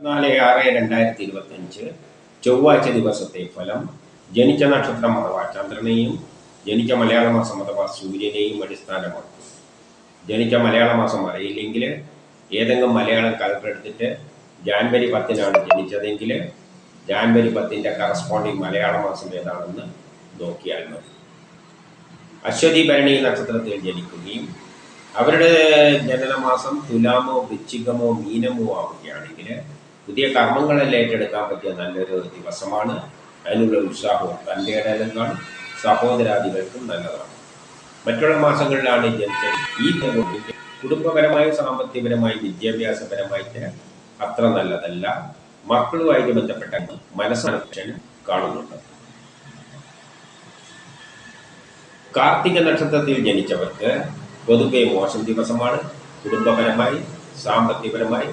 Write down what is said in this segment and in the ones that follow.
നാല് ആറ് രണ്ടായിരത്തി ഇരുപത്തി അഞ്ച് ചൊവ്വാഴ്ച ദിവസത്തെ ഫലം ജനിച്ച നക്ഷത്രം അഥവാ ചന്ദ്രനെയും ജനിച്ച മലയാള മാസം അഥവാ സൂര്യനെയും അടിസ്ഥാനമാക്കും. ജനിച്ച മലയാള മാസം അറിയില്ലെങ്കിൽ ഏതെങ്കിലും മലയാളം കലണ്ടർ ജാൻവരി പത്തിനാണ് ജനിച്ചതെങ്കിൽ ജാൻവരി പത്തിന്റെ കറസ്പോണ്ടിങ് മലയാള മാസം ഏതാണെന്ന് നോക്കിയാൽ മതി. അശ്വതി ഭരണി നക്ഷത്രത്തിൽ ജനിക്കുകയും അവരുടെ ജനനമാസം തുലാമോ വൃശ്ചികമോ മീനമോ ആവുകയാണെങ്കിൽ പുതിയ കർമ്മങ്ങളെല്ലാം ഏറ്റെടുക്കാൻ പറ്റിയ നല്ലൊരു ദിവസമാണ്. അതിനുള്ള ഉത്സാഹവും തന്റെ ഇടയിലെന്നാണ് സഹോദരാദികൾക്കും നല്ലതാണ്. മറ്റുള്ള മാസങ്ങളിലാണ് ജനിച്ചത്. ഈ കുടുംബപരമായും സാമ്പത്തികപരമായും വിദ്യാഭ്യാസപരമായിട്ട് അത്ര നല്ലതല്ല. മക്കളുമായിട്ട് ബന്ധപ്പെട്ട മനസ്സനക്ഷൻ കാണുന്നുണ്ട്. കാർത്തിക നക്ഷത്രത്തിൽ ജനിച്ചവർക്ക് പൊതുവെ മോശം ദിവസമാണ്. കുടുംബപരമായി സാമ്പത്തികപരമായി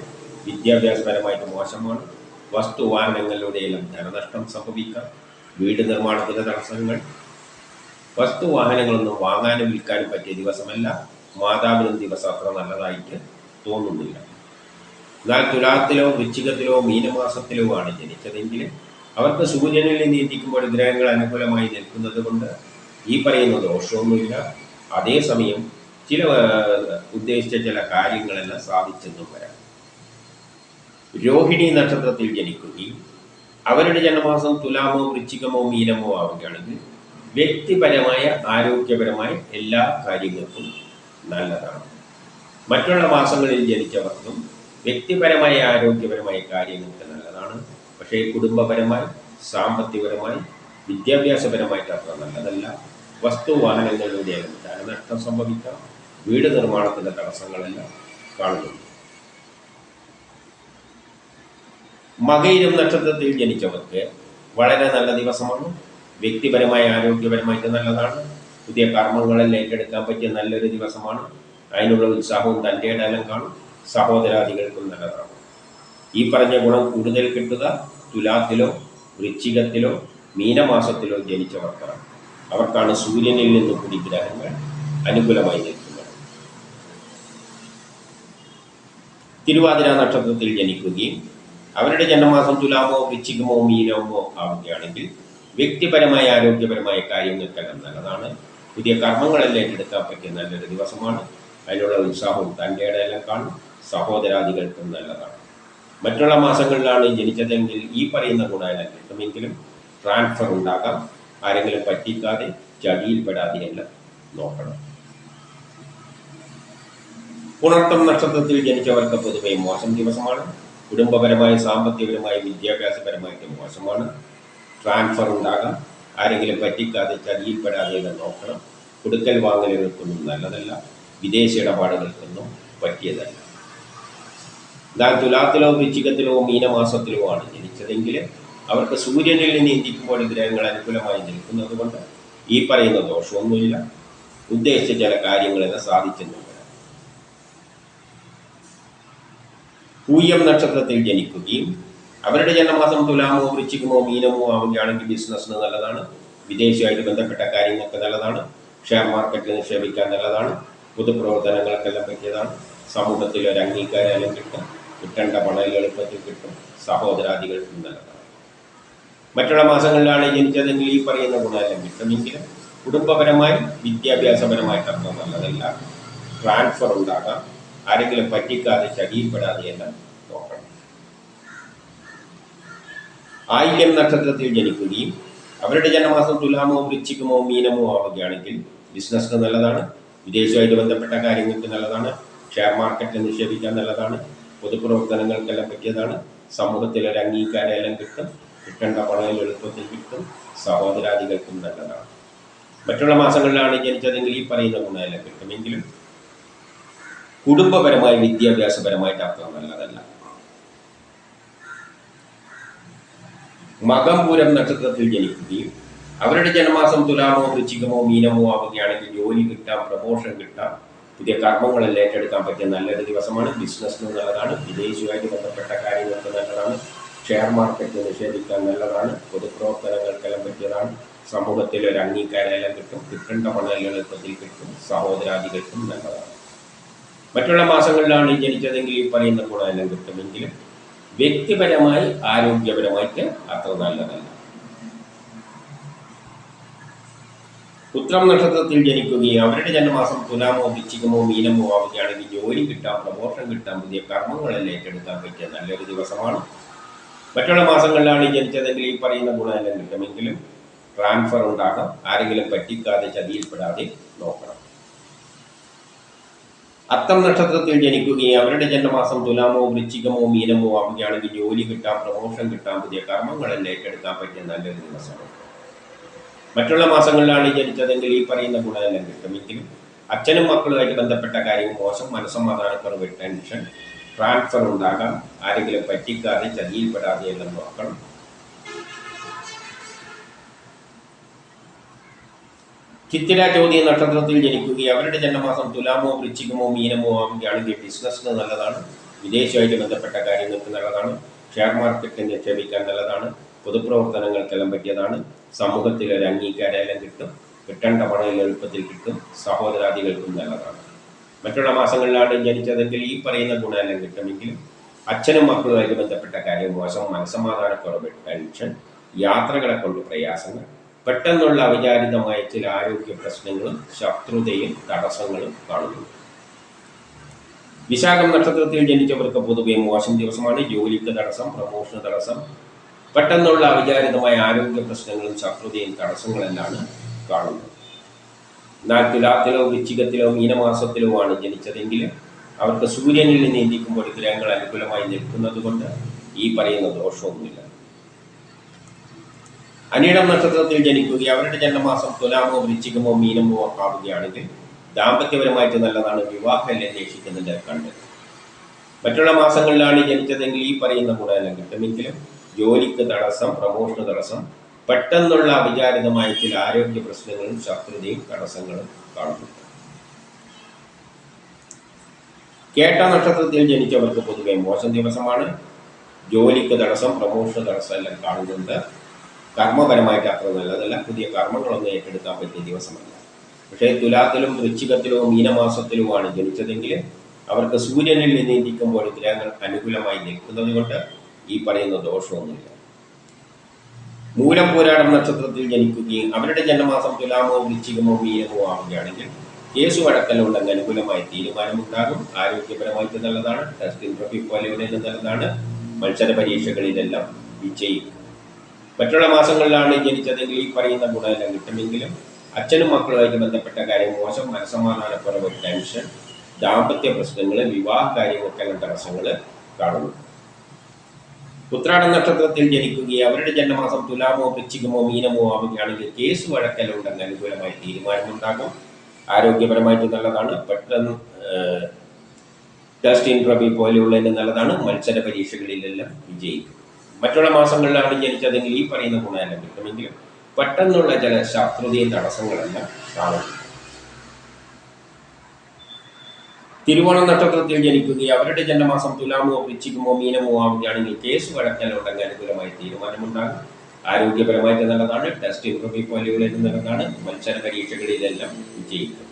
വിദ്യാഭ്യാസപരമായിട്ട് മോശമാണ്. വസ്തുവാഹനങ്ങളിലൂടെയെല്ലാം ധനനഷ്ടം സംഭവിക്കാം. വീട് നിർമ്മാണത്തിലെ തടസ്സങ്ങൾ. വസ്തുവാഹനങ്ങളൊന്നും വാങ്ങാനും വിൽക്കാനും പറ്റിയ ദിവസമല്ല. മാതാവിനും ദിവസം അത്ര നല്ലതായിട്ട് തോന്നുന്നില്ല. എന്നാൽ തുലാത്തിലോ വൃശ്ചികത്തിലോ മീനമാസത്തിലോ ആണ് ജനിച്ചതെങ്കിൽ അവർക്ക് സൂര്യനിൽ നിന്ന് എത്തിക്കുമ്പോൾ ഗ്രഹങ്ങൾ അനുകൂലമായി നിൽക്കുന്നത് കൊണ്ട് ഈ പറയുന്ന ദോഷമൊന്നുമില്ല. അതേസമയം ചില ഉദ്ദേശിച്ച ചില കാര്യങ്ങളെല്ലാം സാധിച്ചെന്നും വരാം. രോഹിണി നക്ഷത്രത്തിൽ ജനിക്കുകയും അവരുടെ ജന്മമാസം തുലാമോ വൃശ്ചികമോ മീനമോ ആവുകയാണെങ്കിൽ വ്യക്തിപരമായ ആരോഗ്യപരമായ എല്ലാ കാര്യങ്ങൾക്കും നല്ലതാണ്. മറ്റുള്ള മാസങ്ങളിൽ ജനിച്ചവർക്കും വ്യക്തിപരമായ ആരോഗ്യപരമായ കാര്യങ്ങൾക്ക് നല്ലതാണ്. പക്ഷേ കുടുംബപരമായി സാമ്പത്തികപരമായി വിദ്യാഭ്യാസപരമായിട്ട് അത്ര നല്ലതല്ല. വസ്തു വാഹനങ്ങളിലൂടെ ധനനഷ്ടം സംഭവിക്കാം. വീട് നിർമ്മാണത്തിന്റെ തടസ്സങ്ങളെല്ലാം കാണുന്നുണ്ട്. മകയിരം നക്ഷത്രത്തിൽ ജനിച്ചവർക്ക് വളരെ നല്ല ദിവസമാണ്. വ്യക്തിപരമായ ആരോഗ്യപരമായിട്ട് നല്ലതാണ്. പുതിയ കർമ്മങ്ങളെല്ലാം ഏറ്റെടുക്കാൻ പറ്റിയ നല്ലൊരു ദിവസമാണ്. അതിനുള്ള ഉത്സാഹവും തന്റെ ഇടയിലും കാണും. സഹോദരാദികൾക്കും നല്ലതാണ്. ഈ പറഞ്ഞ ഗുണം കൂടുതൽ കിട്ടുക തുലാത്തിലോ വൃശ്ചികത്തിലോ മീനമാസത്തിലോ ജനിച്ചവർക്കാണ്. അവർക്കാണ് സൂര്യനിൽ നിന്ന് കൂടി ഗ്രഹങ്ങൾ അനുകൂലമായി നിൽക്കുന്നത്. തിരുവാതിര നക്ഷത്രത്തിൽ ജനിക്കുകയും അവരുടെ ജന്മമാസം തുലാമോ വൃശ്ചികമോ മീനമോ ആവുകയാണെങ്കിൽ വ്യക്തിപരമായ ആരോഗ്യപരമായ കാര്യങ്ങൾക്കെല്ലാം നല്ലതാണ്. പുതിയ കർമ്മങ്ങളെല്ലാം ഏറ്റെടുക്കാൻ പറ്റിയ നല്ലൊരു ദിവസമാണ്. അതിനുള്ള ഉത്സാഹവും തന്റെ ഇടയെല്ലാം കാണും. സഹോദരാദികൾക്കും നല്ലതാണ്. മറ്റുള്ള മാസങ്ങളിലാണ് ജനിച്ചതെങ്കിൽ ഈ പറയുന്ന ഗുണമെല്ലാം കിട്ടുമെങ്കിലും ട്രാൻസ്ഫർ ഉണ്ടാകാം. ആരെങ്കിലും പറ്റിക്കാതെ ചടിയിൽപ്പെടാതെ എല്ലാം നോക്കണം. പുണർത്തം നക്ഷത്രത്തിൽ ജനിച്ചവർക്ക് പൊതുവെ മോശം ദിവസമാണ്. കുടുംബപരമായി സാമ്പത്തികപരമായി വിദ്യാഭ്യാസപരമായിട്ട് മോശമാണ്. ട്രാൻസ്ഫർ ഉണ്ടാകാം. ആരെങ്കിലും പറ്റിക്കാതെ ചതിയിൽപ്പെടാതെ നോക്കണം. കൊടുക്കൽ വാങ്ങലുകൾക്കൊന്നും നല്ലതല്ല. വിദേശ ഇടപാടുകൾക്കൊന്നും പറ്റിയതല്ല. എന്നാൽ തുലാത്തിലോ വൃശ്ചികത്തിലോ മീനമാസത്തിലോ ആണ് ജനിച്ചതെങ്കിൽ അവർക്ക് സൂര്യനിൽ നിന്ന് എത്തിക്കുമ്പോൾ ഗ്രഹങ്ങൾ അനുകൂലമായി നിൽക്കുന്നത് കൊണ്ട് ഈ പറയുന്ന ദോഷമൊന്നുമില്ല. ഉദ്ദേശിച്ച ചില കാര്യങ്ങളെല്ലാം സാധിച്ചെന്നും വരാം പൂയം നക്ഷത്രത്തിൽ ജനിക്കുകയും അവരുടെ ജന്മമാസം തുലാമോ വൃശ്ചികമോ മീനമോ ആവുകയാണെങ്കിൽ ബിസിനസ്സിന് നല്ലതാണ്. വിദേശമായിട്ട് ബന്ധപ്പെട്ട കാര്യങ്ങൾക്ക് നല്ലതാണ്. ഷെയർ മാർക്കറ്റിൽ നിക്ഷേപിക്കാൻ നല്ലതാണ്. പൊതുപ്രവർത്തനങ്ങൾക്കെല്ലാം പറ്റിയതാണ്. സമൂഹത്തിൽ ഒരു അംഗീകാരം കിട്ടും. കിട്ടേണ്ട പണം എളുപ്പത്തിൽ കിട്ടും. സഹോദരാദികൾക്കും നല്ലതാണ്. മറ്റുള്ള മാസങ്ങളിലാണ് ജനിച്ചതെങ്കിൽ ഈ പറയുന്ന ഗുണമെല്ലാം കിട്ടുമെങ്കിലും കുടുംബപരമായി വിദ്യാഭ്യാസപരമായിട്ടൊക്കെ നല്ലതല്ല. ട്രാൻസ്ഫർ ഉണ്ടാകാം. ആരെങ്കിലും പറ്റിക്കാതെ ചടിയിൽപ്പെടാതെ എല്ലാം നോക്കണം ആയില്യം നക്ഷത്രത്തിൽ ജനിക്കുകയും അവരുടെ ജനമാസം തുലാമോ വൃശ്ചികമോ മീനമോ ആവുകയാണെങ്കിൽ ബിസിനസ്സിന് നല്ലതാണ് വിദേശമായിട്ട് ബന്ധപ്പെട്ട കാര്യങ്ങൾക്ക് നല്ലതാണ് ഷെയർ മാർക്കറ്റിൽ നിക്ഷേപിക്കാൻ നല്ലതാണ് പൊതുപ്രവർത്തനങ്ങൾക്കെല്ലാം പറ്റിയതാണ് സമൂഹത്തിൽ ഒരു അംഗീകാരം എല്ലാം കിട്ടും കിട്ടേണ്ട പണം എളുപ്പത്തിൽ കിട്ടും സഹോദരാദികൾക്കും നല്ലതാണ്. മറ്റുള്ള മാസങ്ങളിലാണ് ജനിച്ചതെങ്കിൽ ഈ പറയുന്ന ഗുണമെല്ലാം കിട്ടുമെങ്കിലും കുടുംബപരമായി വിദ്യാഭ്യാസപരമായിട്ട് അർത്ഥം നല്ലതല്ല മകംപൂരം നക്ഷത്രത്തിൽ ജനിക്കുകയും അവരുടെ ജന്മമാസം തുലാമോ വൃശ്ചികമോ മീനമോ ആവുകയാണെങ്കിൽ ജോലി കിട്ടാം പ്രമോഷൻ കിട്ടാം പുതിയ കർമ്മങ്ങളെല്ലാം ഏറ്റെടുക്കാൻ പറ്റിയ നല്ലൊരു ദിവസമാണ്. ബിസിനസ്സിന് നല്ലതാണ്. വിദേശവുമായിട്ട് ബന്ധപ്പെട്ട കാര്യങ്ങൾക്ക് നല്ലതാണ്. ഷെയർ മാർക്കറ്റ് നിഷേധിക്കാൻ നല്ലതാണ്. പൊതുപ്രവർത്തനങ്ങൾക്കെല്ലാം പറ്റിയതാണ്. സമൂഹത്തിൽ ഒരു അംഗീകാരം എല്ലാം കിട്ടും. കിട്ടേണ്ട പണം എളുപ്പത്തിൽ കിട്ടും. സഹോദരാദികൾക്കും നല്ലതാണ്. മറ്റുള്ള മാസങ്ങളിലാണ് ജനിച്ചതെങ്കിൽ ഈ പറയുന്ന ഗുണമെല്ലാം കിട്ടുമെങ്കിലും വ്യക്തിപരമായി ആരോഗ്യപരമായിട്ട് അത്ര നല്ലതല്ല. ഉത്രം നക്ഷത്രത്തിൽ ജനിക്കുകയും അവരുടെ ജന്മമാസം തുലാമോ വൃശ്ചികമോ മീനമോ ആവുകയാണെങ്കിൽ ജോലി കിട്ടാൻ പ്രമോഷൻ കിട്ടാൻ പുതിയ കർമ്മങ്ങളെല്ലാം ഏറ്റെടുക്കാൻ പറ്റിയ നല്ലൊരു ദിവസമാണ്. മറ്റുള്ള മാസങ്ങളിലാണ് ഈ ജനിച്ചതെങ്കിൽ ഈ പറയുന്ന ഗുണമെല്ലാം കിട്ടുമെങ്കിലും ട്രാൻസ്ഫർ ഉണ്ടാകാം. ആരെങ്കിലും പറ്റിക്കാതെ ചതിയിൽപ്പെടാതെ നോക്കണം. അത്തം നക്ഷത്രത്തിൽ ജനിക്കുകയും അവരുടെ ജന്മമാസം തുലാമോ വൃശ്ചികമോ മീനമോ ആവുകയാണെങ്കിൽ ജോലി കിട്ടാം പ്രമോഷൻ കിട്ടാം പുതിയ കർമ്മങ്ങളെല്ലാം ഏറ്റെടുക്കാൻ പറ്റിയ നല്ലൊരു ദിവസമാണ്. മറ്റുള്ള മാസങ്ങളിലാണ് ജനിച്ചതെങ്കിൽ ഈ പറയുന്ന ഗുണമെല്ലാം കിട്ടുമെങ്കിലും അച്ഛനും മക്കളുമായിട്ട് ബന്ധപ്പെട്ട കാര്യം മോശം മനസ്സമാധാനക്കുറവ് ടെൻഷൻ ട്രാൻസ്ഫർ ഉണ്ടാകാം. ആരെങ്കിലും പറ്റിക്കാതെ ചതിയിൽപ്പെടാതെ എല്ലാം നോക്കണം. ചിത്തിര ചോദ്യ നക്ഷത്രത്തിൽ ജനിക്കുകയും അവരുടെ ജന്മമാസം തുലാമോ വൃശ്ചികമോ മീനമോ ആവുകയാണെങ്കിൽ ബിസിനസ്സിന് നല്ലതാണ്. വിദേശമായിട്ട് ബന്ധപ്പെട്ട കാര്യങ്ങൾക്ക് നല്ലതാണ്. ഷെയർ മാർക്കറ്റിൽ നിക്ഷേപിക്കാൻ നല്ലതാണ്. പൊതുപ്രവർത്തനങ്ങൾക്കെല്ലാം പറ്റിയതാണ്. സമൂഹത്തിൽ ഒരു അംഗീകാരമെല്ലാം കിട്ടും. കിട്ടേണ്ട പണം എളുപ്പത്തിൽ കിട്ടും. സഹോദരാദികൾക്കും നല്ലതാണ്. മറ്റുള്ള മാസങ്ങളിലാണ് ജനിച്ചതെങ്കിൽ ഈ പറയുന്ന ഗുണമെല്ലാം കിട്ടുമെങ്കിലും അച്ഛനും മക്കളുമായിട്ട് ബന്ധപ്പെട്ട കാര്യം മോശം മനസ്സമാധാനക്കുറവ് ടെൻഷൻ യാത്രകളെ കൊണ്ട് പ്രയാസങ്ങൾ പെട്ടെന്നുള്ള അവിചാരിതമായ ചില ആരോഗ്യ പ്രശ്നങ്ങളും ശത്രുതയും തടസ്സങ്ങളും കാണുന്നു. വിശാഖം നക്ഷത്രത്തിൽ ജനിച്ചവർക്ക് പൊതുവെ മോശം ദിവസമാണ്. ജോലിക്ക് തടസ്സം പ്രമോഷന് തടസ്സം പെട്ടെന്നുള്ള അവിചാരിതമായ ആരോഗ്യ പ്രശ്നങ്ങളും ശത്രുതയും തടസ്സങ്ങളെല്ലാം കാണുന്നത്. എന്നാൽ തുലാത്തിലോ വൃശ്ചികത്തിലോ മീനമാസത്തിലോ ആണ് ജനിച്ചതെങ്കിൽ അവർക്ക് സൂര്യനിൽ നിന്ന് ഇന്ത്യക്കുമ്പോൾ ഗ്രഹങ്ങൾ അനുകൂലമായി നിൽക്കുന്നത് കൊണ്ട് ഈ പറയുന്ന ദോഷമൊന്നുമില്ല. അനിടം നക്ഷത്രത്തിൽ ജനിക്കുകയും അവരുടെ ജന്മമാസം തുലാമോ വൃശ്ചികമോ മീനമോ ആവുകയാണെങ്കിൽ ദാമ്പത്യപരമായിട്ട് നല്ലതാണ് വിവാഹം അന്വേഷിക്കുന്നതിന്റെ കണ്ട് മറ്റുള്ള മാസങ്ങളിലാണ് ജനിച്ചതെങ്കിൽ ഈ പറയുന്ന ഗുണമെല്ലാം കിട്ടുമെങ്കിലും ജോലിക്ക് തടസ്സം പ്രമോഷന് തടസ്സം പെട്ടെന്നുള്ള അവിചാരിതമായ ചില ആരോഗ്യ പ്രശ്നങ്ങളും ശത്രുതയും തടസ്സങ്ങളും കാണുന്നു കേട്ട നക്ഷത്രത്തിൽ ജനിച്ചവർക്ക് പൊതുവെ മോശം ദിവസമാണ്. ജോലിക്ക് തടസ്സം പ്രമോഷന് തടസ്സം എല്ലാം കാണുന്നുണ്ട്. കർമ്മപരമായിട്ട് അത്ര നല്ലതല്ല പുതിയ കർമ്മങ്ങളൊന്നും ഏറ്റെടുക്കാൻ പറ്റിയ ദിവസമല്ല. പക്ഷേ തുലാത്തിലും വൃശ്ചികത്തിലോ മീനമാസത്തിലുമാണ് ജനിച്ചതെങ്കിൽ അവർക്ക് സൂര്യനിൽ നിന്ന് ഇരിക്കുമ്പോൾ ഗ്രഹങ്ങൾ അനുകൂലമായി നിൽക്കുന്നത് കൊണ്ട് ഈ പറയുന്ന ദോഷമൊന്നുമില്ല. മൂലം പോരാടം നക്ഷത്രത്തിൽ ജനിക്കുകയും അവരുടെ ജന്മമാസം തുലാമോ വൃശ്ചികമോ മീനമോ ആവുകയാണെങ്കിൽ കേസ് വഴക്കലുണ്ടെങ്കിൽ അനുകൂലമായി തീരുമാനമുണ്ടാകും. ആരോഗ്യപരമായിട്ട് നല്ലതാണ്. ടെസ്റ്റിംഗ് ട്രോഫി പോലെയുള്ള നല്ലതാണ്. മത്സര പരീക്ഷകളിലെല്ലാം വിജയിക്കും. മറ്റുള്ള മാസങ്ങളിലാണ് ജനിച്ചതെങ്കിൽ ഈ പറയുന്ന ഗുണമെല്ലാം കിട്ടുമെങ്കിലും അച്ഛനും മക്കളുമായിട്ട് ബന്ധപ്പെട്ട കാര്യം മോശം മനസ്സമാധാനക്കുറവ് ടെൻഷൻ ദാമ്പത്യ പ്രശ്നങ്ങൾ വിവാഹ കാര്യങ്ങൾക്കെല്ലാം തടസ്സങ്ങൾ കാണുന്നു. ഉത്രാട നക്ഷത്രത്തിൽ ജനിക്കുകയും അവരുടെ ജന്മമാസം തുലാമോ വൃശ്ചികമോ മീനമോ ആവുകയാണെങ്കിൽ കേസ് വഴക്കലുണ്ടെന്ന് അനുകൂലമായി തീരുമാനമുണ്ടാകും. ആരോഗ്യപരമായിട്ട് നല്ലതാണ്. പെട്ടെന്ന് ടെസ്റ്റ് ഇന്റർവ്യൂ പോലെയുള്ളതിന് നല്ലതാണ്. മത്സര പരീക്ഷകളിലെല്ലാം വിജയിക്കും. മറ്റുള്ള മാസങ്ങളിലാണ് ജനിച്ചതെങ്കിൽ ഈ പറയുന്ന ഗുണമെല്ലാം. കിട്ടുമെങ്കിലും പെട്ടെന്നുള്ള ചില ശത്രുതയും തടസ്സങ്ങളെല്ലാം കാണുന്നു തിരുവോണ നക്ഷത്രത്തിൽ ജനിക്കുകയും അവരുടെ ജന്മമാസം തുലാമോ വൃശ്ചികമോ മീനമോ ആവുകയാണെങ്കിൽ കേസ് വഴക്കലുണ്ടെങ്കിൽ അനുകൂലമായി തീരുമാനമുണ്ടാകും. ആരോഗ്യപരമായിട്ട് നല്ലതാണ്. ടെസ്റ്റ് ഇന്റർവ്യൂ പോലെയുള്ള നല്ലതാണ്. മത്സര പരീക്ഷകളിലെല്ലാം വിജയിക്കും.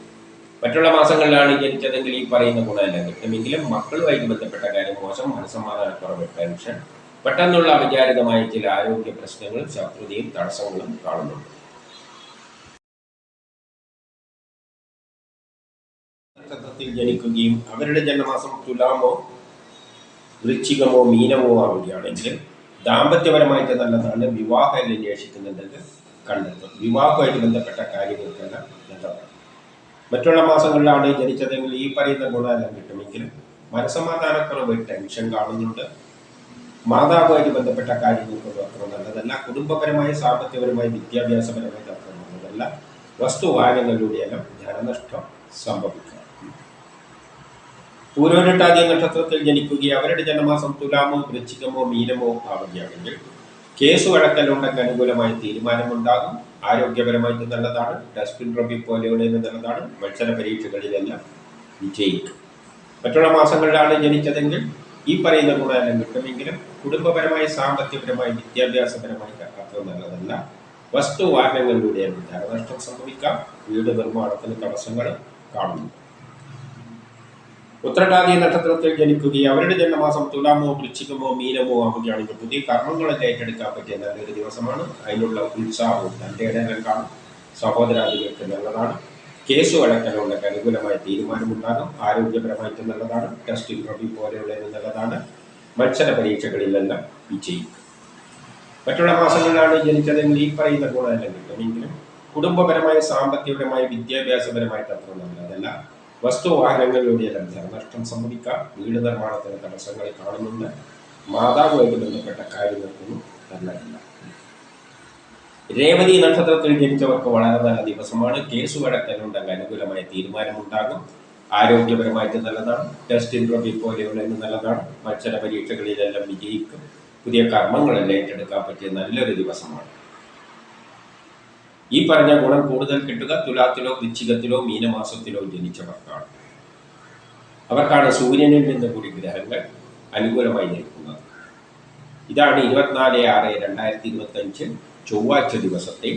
മറ്റുള്ള മാസങ്ങളിലാണ് ജനിച്ചതെങ്കിൽ ഈ പറയുന്ന ഗുണമെല്ലാം. കിട്ടുമെങ്കിലും മക്കളുമായിട്ട് ബന്ധപ്പെട്ട കാര്യം മോശം. മനസ്സമാധാനക്കുറവ് ടെൻഷൻ പെട്ടെന്നുള്ള അവിചാരിതമായ ചില ആരോഗ്യ പ്രശ്നങ്ങളും ശത്രുതയും തടസ്സങ്ങളും കാണുന്നുണ്ട്. നക്ഷത്രത്തിൽ ജനിക്കുകയും അവരുടെ ജന്മമാസം തുലാമോ വൃശ്ചികമോ മീനമോ ആവുകയാണെങ്കിൽ ദാമ്പത്യപരമായിട്ട് നല്ലതാണ്. വിവാഹം അന്വേഷിക്കുന്നുണ്ടെങ്കിൽ കണ്ടെത്തും. വിവാഹവുമായിട്ട് ബന്ധപ്പെട്ട കാര്യങ്ങൾക്കെല്ലാം നല്ലതാണ് മറ്റുള്ള മാസങ്ങളിലാണ് ജനിച്ചതെങ്കിൽ ഈ പറയുന്ന ഗുണമെല്ലാം കിട്ടുമെങ്കിലും മനസ്സമാധാനക്കുറവ് ടെൻഷൻ കാണുന്നുണ്ട്. മാതാവുമായിട്ട് ബന്ധപ്പെട്ട കാര്യങ്ങൾക്ക് മാത്രം നല്ലതല്ല കുടുംബപരമായ സാമ്പത്തികപരമായ വിദ്യാഭ്യാസപരമായിട്ട് തർക്കം നല്ലതല്ല വസ്തുവാഹനങ്ങളിലൂടെയെല്ലാം ധനനഷ്ടം സംഭവിക്കാം പൂരോരട്ടാദ്യ നക്ഷത്രത്തിൽ ജനിക്കുകയും അവരുടെ ജന്മമാസം തുലാമോ വൃശ്ചികമോ മീനമോ ആവുകയാണെങ്കിൽ കേസ് വഴക്കലുണ്ടെങ്കിൽ അനുകൂലമായ തീരുമാനമുണ്ടാകും. ആരോഗ്യപരമായിട്ട് നല്ലതാണ്. ഡസ്റ്റ്ബിൻ റബി പോലെയുള്ള നല്ലതാണ്. മത്സര പരീക്ഷകളിലെല്ലാം വിജയിക്കും. മറ്റുള്ള മാസങ്ങളിലാണ് ജനിച്ചതെങ്കിൽ ഈ പറയുന്ന ഗുണമെല്ലാം കിട്ടുമെങ്കിലും കുടുംബപരമായി സാമ്പത്തികപരമായി വിദ്യാഭ്യാസപരമായി അത്ര നല്ലതല്ല. വസ്തുവാഹനങ്ങളിലൂടെ ധനനഷ്ടം സംഭവിക്കാം വീട് നിർമ്മാണത്തിന് തടസ്സങ്ങൾ കാണുന്നു. ഉത്രട്ടാതി നക്ഷത്രത്തിൽ ജനിക്കുകയും അവരുടെ ജന്മമാസം തുലാമോ വൃശ്ചികമോ മീനമോ ആവുകയാണെങ്കിൽ പുതിയ കർമ്മങ്ങളെ ഏറ്റെടുക്കാൻ പറ്റിയ നല്ലൊരു ദിവസമാണ്. അതിനുള്ള ഉത്സാഹവും തന്റെ ഇടങ്ങൾ കാണും. സഹോദരാദികൾക്ക് നല്ലതാണ്. കേസ് വഴക്കലുകൾക്ക് അനുകൂലമായ തീരുമാനമുണ്ടാകും. ആരോഗ്യപരമായിട്ട് നല്ലതാണ്. ടെസ്റ്റ് ഇന്റർവ്യൂ പോലെയുള്ളത് നല്ലതാണ്. മത്സര പരീക്ഷകളിലെല്ലാം വിജയിക്കും. മറ്റുള്ള മാസങ്ങളിലാണ് ജനിച്ചതെങ്കിൽ ഈ പറയുന്ന ഗുണമെല്ലാം കിട്ടുമെങ്കിലും കുടുംബപരമായ സാമ്പത്തികപരമായ വിദ്യാഭ്യാസപരമായിട്ട് അത്ര നല്ലതല്ല വസ്തുവാഹനങ്ങളിലൂടെയെല്ലാം ധനനഷ്ടം സംഭവിക്കാം. വീട് നിർമ്മാണത്തിന് തടസ്സങ്ങൾ കാണുന്നുണ്ട്. മാതാവുമായിട്ട് ബന്ധപ്പെട്ട കാര്യങ്ങൾക്കൊന്നും നല്ലതല്ല. രേവതി നക്ഷത്രത്തിൽ ജനിച്ചവർക്ക് വളരെ നല്ല ദിവസമാണ്. കേസ് വഴക്കലുണ്ടെങ്കിൽ അനുകൂലമായ തീരുമാനമുണ്ടാകും. ആരോഗ്യപരമായിട്ട് നല്ലതാണ്. ടെസ്റ്റ് ഇൻട്രോബി പോലെയുള്ള നല്ലതാണ്. മത്സര പരീക്ഷകളിലെല്ലാം വിജയിക്കും. പുതിയ കർമ്മങ്ങളെല്ലാം ഏറ്റെടുക്കാൻ പറ്റിയ നല്ലൊരു ദിവസമാണ്. ഈ പറഞ്ഞ ഗുണം കൂടുതൽ കിട്ടുക തുലാത്തിലോ വൃശ്ചികത്തിലോ മീനമാസത്തിലോ ജനിച്ചവർക്കാണ്. അവർക്കാണ് സൂര്യനിൽ നിന്ന് കൂടി ഗ്രഹങ്ങൾ അനുകൂലമായി നിൽക്കുന്നത് ഇതാണ് ഇരുപത്തിനാല് ആറ് രണ്ടായിരത്തി ഇരുപത്തി അഞ്ച് ചൊവ്വാഴ്ച ദിവസത്തെ